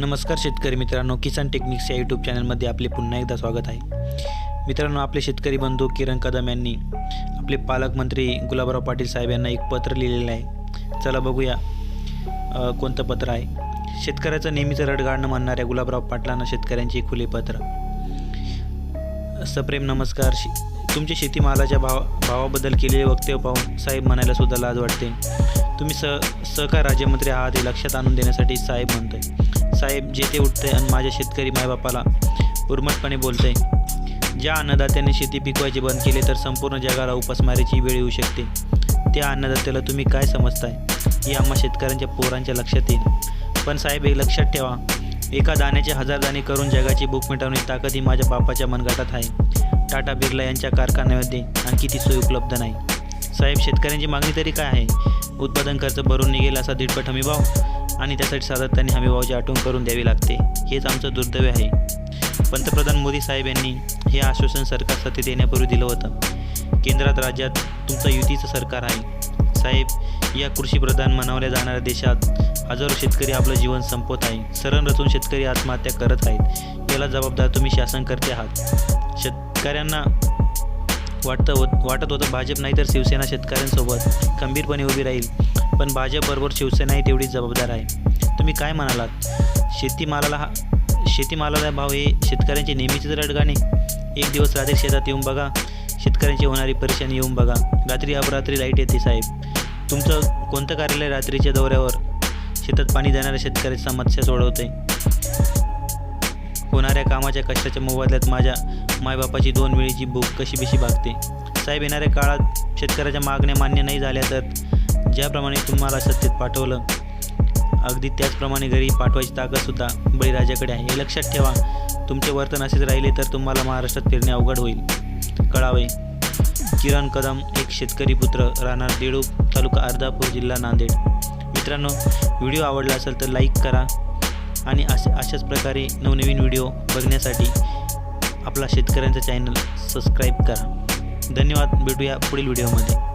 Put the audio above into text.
नमस्कार शेतकरी मित्रांनो किसान टेक्निक्स या यूट्यूब चॅनलमध्ये आपले पुन्हा एकदा स्वागत आहे. मित्रांनो आपले शेतकरी बंधू किरण कदम यांनी आपले पालकमंत्री गुलाबराव पाटील साहेब यांना एक पत्र लिहिलेलं आहे. चला बघूया कोणतं पत्र आहे. शेतकऱ्याचं नेहमीचं रडगाडणं म्हणणाऱ्या गुलाबराव पाटलांना शेतकऱ्यांचे खुले पत्र. सप्रेम नमस्कार शे तुमच्या शेतीमालाच्या भाव भावाबद्दल केलेले वक्तव्य पाहून साहेब म्हणायला सुद्धा लाज वाटते. तुम्ही स सहकार राज्यमंत्री आहात हे लक्षात आणून देण्यासाठी साहेब म्हणतोय. साहेब जेथे उठते उठतंय आणि माझ्या शेतकरी मायबापाला उर्मटपणे बोलतंय. ज्या अन्नदात्याने शेती पिकवायचे बंद केले तर संपूर्ण जगाला उपासमारीची वेळ येऊ शकते. त्या अन्नदात्याला तुम्ही काय समजताय? हे आम्हा शेतकऱ्यांच्या पोरांच्या लक्षात येईल. पण साहेब हे लक्षात ठेवा एका दाण्याचे हजार दाणे करून जगाची भूक मिटवण्याची ताकद ही माझ्या बापाच्या मनगटात आहे. टाटा बिर्ला यांच्या कारखान्यामध्ये आणखी ती सोय उपलब्ध नाही. साहेब शेतकऱ्यांची मागणी तरी काय आहे? उत्पादन खर्च भरून निघेल असा दीडपट हमीभाव? आणि त्यासाठी सातत्याने हमीभावाची आठवण करून द्यावी लागते. हेच आमचं दुर्दैव आहे. पंतप्रधान मोदी साहेब यांनी हे आश्वासन सरकार सत्तेत येण्यापूर्वी दिलं होतं. केंद्रात राज्यात तुमचं युतीचं सरकार आहे. साहेब या कृषीप्रधान म्हणावल्या जाणाऱ्या देशात हजारो शेतकरी आपलं जीवन संपवत आहे. सरण रचून शेतकरी आत्महत्या करत आहेत. याला जबाबदार तुम्ही शासन करते आहात. शेतकऱ्यांना वाटतं वाटत होतं भाजप नाही तर शिवसेना शेतकऱ्यांसोबत खंबीरपणे उभी राहील. पण भाजपबरोबर शिवसेनाही तेवढीच जबाबदार आहे. तुम्ही काय म्हणालात? शेतीमालाला हा शेतीमालाला भाव हे शेतकऱ्यांचे नेहमीचे रडगाणे एक दिवस रात्री शेतात येऊन बघा. शेतकऱ्यांची होणारी परेशानी येऊन बघा. रात्री अपरात्री लाइट येते साहेब. तुमचं कोणतं कार्यालय रात्रीच्या दौऱ्यावर? शेतात पाणी देणाऱ्या शेतकऱ्याची समस्या सोडवते. होणाऱ्या कामाच्या कष्टाच्या मोबदल्यात माझ्या मायबापाची दोन वेळीची भूक कशी बिशी भागते. साहेब येणाऱ्या काळात शेतकऱ्याच्या मागण्या मान्य नाही झाल्या तर? ज्याप्रमाणे तुम्हाला सत्तेत पाठवलं अगदी त्याचप्रमाणे घरी पाठवायची ताकदसुद्धा बळीराजाकडे आहे. हे लक्षात ठेवा तुमचे वर्तन असेच राहिले तर तुम्हाला महाराष्ट्रात फिरणे अवघड होईल. कळावे किरण कदम एक शेतकरी पुत्र राहणार देडूप तालुका अर्धापूर जिल्हा नांदेड. मित्रांनो व्हिडिओ आवडला असेल तर लाईक करा आणि अशा अशाच प्रकारे नवनवीन व्हिडिओ बघण्यासाठी आपला शेतकऱ्यांचा चॅनल सबस्क्राईब करा. धन्यवाद भेटूया पुढील व्हिडिओमध्ये.